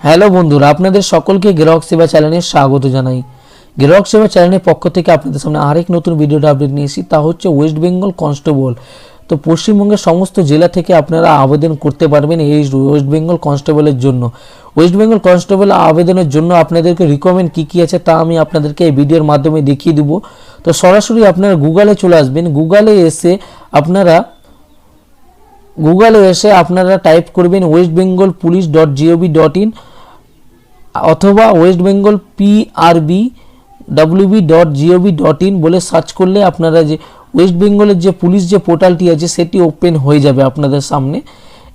Hello বন্ধুরা, আপনাদের সকলকে গ্রাহক সেবা চ্যানেলে স্বাগত জানাই। গ্রাহক সেবা চ্যানেলের পক্ষ থেকে আপনাদের সামনে আরেক নতুন ভিডিওটা আপডেট নিয়ে এসেছি, তা হচ্ছে ওয়েস্ট বেঙ্গল কনস্টেবল তো পশ্চিমবঙ্গের সমস্ত জেলা থেকে আপনারা আবেদন করতে পারবেন এই ওয়েস্ট বেঙ্গল কনস্টেবলের জন্য। ওয়েস্ট বেঙ্গল কনস্টেবল আবেদনের জন্য আপনাদেরকে রিকমেন্ড কী কী আছে তা আমি আপনাদেরকে এই ভিডিওর মাধ্যমে দেখিয়ে দেবো। তো সরাসরি আপনারা গুগলে চলে আসবেন। গুগলে এসে আপনারা গুগলে এসে আপনারা টাইপ করবেন West Bengal police dot G O V dot in অথবা West Bengal P R B W B dot G O B dot in বলে সার্চ করলে আপনারা যে ওয়েস্ট বেঙ্গলের যে পুলিশ যে পোর্টালটি আছে সেটি ওপেন হয়ে যাবে আপনাদের সামনে।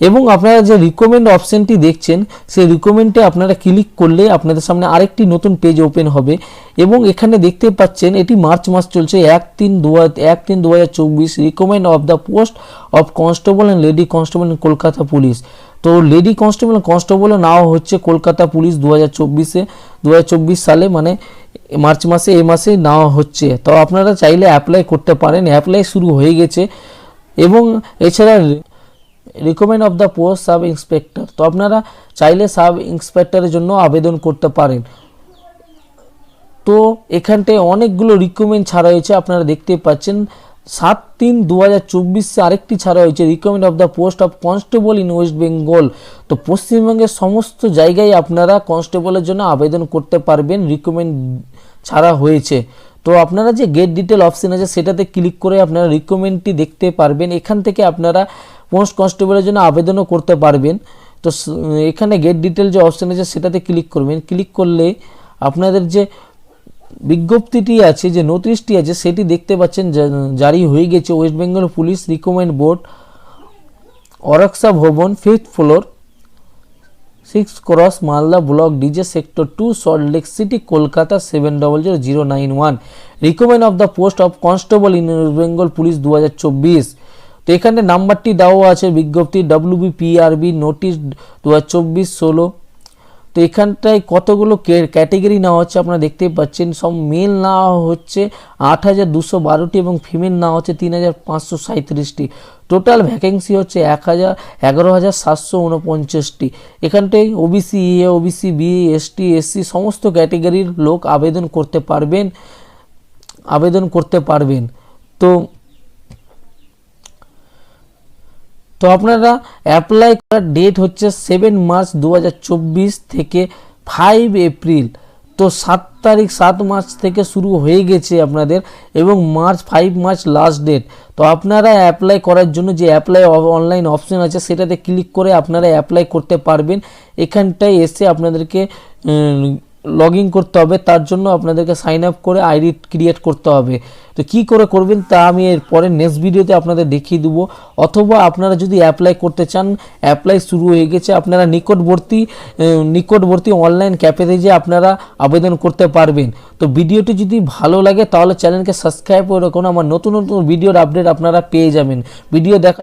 এবং আপনারা যে রিকমেন্ড অপশানটি দেখছেন, সেই রিকমেন্ডে আপনারা ক্লিক করলে আপনাদের সামনে আরেকটি নতুন পেজ ওপেন হবে এবং এখানে দেখতে পাচ্ছেন এটি মার্চ মাস চলছে, এক তিন দু এক তিন দু হাজার চব্বিশ recommend of the post of constable and lady constable in Kolkata police তো লেডি কনস্টেবল কনস্টেবলও নেওয়া হচ্ছে কলকাতা পুলিশ দু হাজার চব্বিশে, দু হাজার চব্বিশ সালে মানে মার্চ মাসে, এই মাসে নেওয়া হচ্ছে। তো আপনারা চাইলে অ্যাপ্লাই করতে পারেন অ্যাপ্লাই শুরু হয়ে গেছে। এবং এছাড়া recommend of the post sub inspector তো আপনারা চাইলে সাব ইন্সপেক্টরের জন্য আবেদন করতে পারেন। তো এখানটায় অনেকগুলো রিকমেন্ড ছাড়া হয়েছে, আপনারা দেখতে পাচ্ছেন। সাত তিন দু হাজার চব্বিশে আরেকটি ছাড়া হয়েছে recommend of the post of constable in West Bengal তো পশ্চিমবঙ্গের সমস্ত জায়গায় আপনারা কনস্টেবলের জন্য আবেদন করতে পারবেন রিকমেন্ড ছাড়া হয়েছে। তো আপনারা যে গেট ডিটেল অপশন আছে, সেটাতে ক্লিক করে আপনারা রিকমেন্ডটি দেখতে পারবেন। এখান থেকে আপনারা পোস্ট কনস্টেবলের জন্য আবেদনও করতে পারবেন। তো এখানে গেট ডিটেল যে অপশন আছে সেটাতে ক্লিক করবেন। ক্লিক করলে আপনাদের যে বিজ্ঞপ্তিটি আছে, যে নোটিশটি আছে, সেটি দেখতে পাচ্ছেন জারি হয়ে গেছে। West Bengal police recommend board Araksha Bhavan fifth floor six cross Malda block D J sector two Salt Lake city Kolkata seven double zero zero nine one recommend of the post of constable in West Bengal police দু হাজার চব্বিশ তো এখানে নাম্বারটি দেওয়া আছে, বিজ্ঞপ্তি WB PRB notice দু হাজার চব্বিশ ষোলো। তো এখানটায় কতগুলো ক্যাটেগরি নেওয়া হচ্ছে আপনারা দেখতেই পাচ্ছেন। সব মেল নেওয়া হচ্ছে আট হাজার দুশো বারোটি এবং ফিমেল নেওয়া হচ্ছে তিন হাজার পাঁচশো সাঁত্রিশটি টোটাল ভ্যাকেন্সি হচ্ছে এক হাজার এগারো হাজার সাতশো উনপঞ্চাশটি। এখানটায় OBC A OBC B ST SC সমস্ত ক্যাটেগরির লোক আবেদন করতে পারবেন। আবেদন করতে পারবেন। তো তো আপনারা অ্যাপ্লাই করার ডেট হচ্ছে সেভেন মার্চ দু হাজার চব্বিশ থেকে ফাইভ এপ্রিল তো সাত তারিখ, সাত মার্চ থেকে শুরু হয়ে গেছে আপনাদের এবং March five March last date তো আপনারা অ্যাপ্লাই করার জন্য যে অ্যাপ্লাই অনলাইন অপশন আছে, সেটাতে ক্লিক করে আপনারা অ্যাপ্লাই করতে পারবেন। এখানটায় এসে আপনাদেরকে লগ ইন করতে হবে, তার জন্য আপনাদেরকে সাইন আপ করে আইডি ক্রিয়েট করতে হবে। তো কি করে করবেন তা আমি এর পরে নেক্সট ভিডিওতে আপনাদের দেখিয়ে দেবো। অথবা আপনারা যদি অ্যাপ্লাই করতে চান অ্যাপ্লাই শুরু হয়ে গেছে, আপনারা নিকটবর্তী নিকটবর্তী অনলাইন ক্যাফেতে যে আপনারা আবেদন করতে পারবেন। তো ভিডিওটি যদি ভালো লাগে, তাহলে চ্যানেলকে সাবস্ক্রাইব করে রাখুন। আমার নতুন নতুন ভিডিওর আপডেট আপনারা পেয়ে যাবেন। ভিডিও দেখা